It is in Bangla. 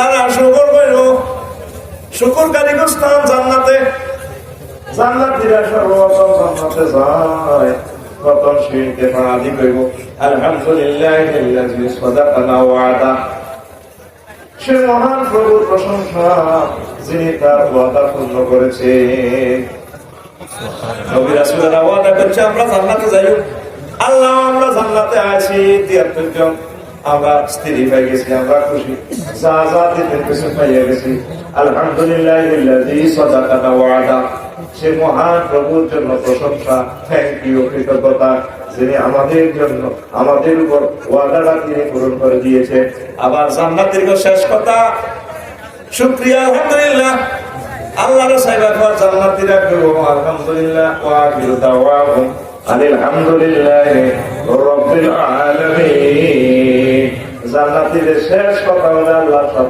যারা শুকর কইল শুকর কারি স্থান জান্নাতে জান্নাতীরা সর্বপ্রথম জান্নাতে যায়। প্রথম শিরকে ফাঁদি কইব আলহামদুলিল্লাহ আল্লাযী সাদাকানা ওয়াদা। সে মহান প্রভুর প্রশংসা যিনি তার ওয়াদা পূর্ণ করেছে নবী রাসূলেরা ওয়াদা করছে, আমরা জান্নাতে যাই আল্লাহ, আমরা জান্নাতে আছি। তিয়াত্তর জন আমরা স্ত্রী পাই গেছি, আমরা খুশি। যা যা দিতে কিছু পাইয়া গেছি। আলহামদুলিল্লাহ সে মহান প্রভুর জন্য প্রশংসা। থ্যাংক ইউ কৃতজ্ঞতা। যিনি আমাদের জন্য, আমাদের উপর ওয়াদাটা তিনি পূরণ করে দিয়েছে। আবার জান্নাতের শেষ কথা, শুক্রিয়া, আলহামদুলিল্লাহ। আল্লাহর সাইবা খাওয়া জান্নাতীরা করব আলহামদুলিল্লাহ, ওয়া আখিরু দাওয়াহুম আলহামদুলিল্লাহ রাব্বিল আলামিন। জান্নাতীদের শেষ কথা হলো আল্লাহর সাথে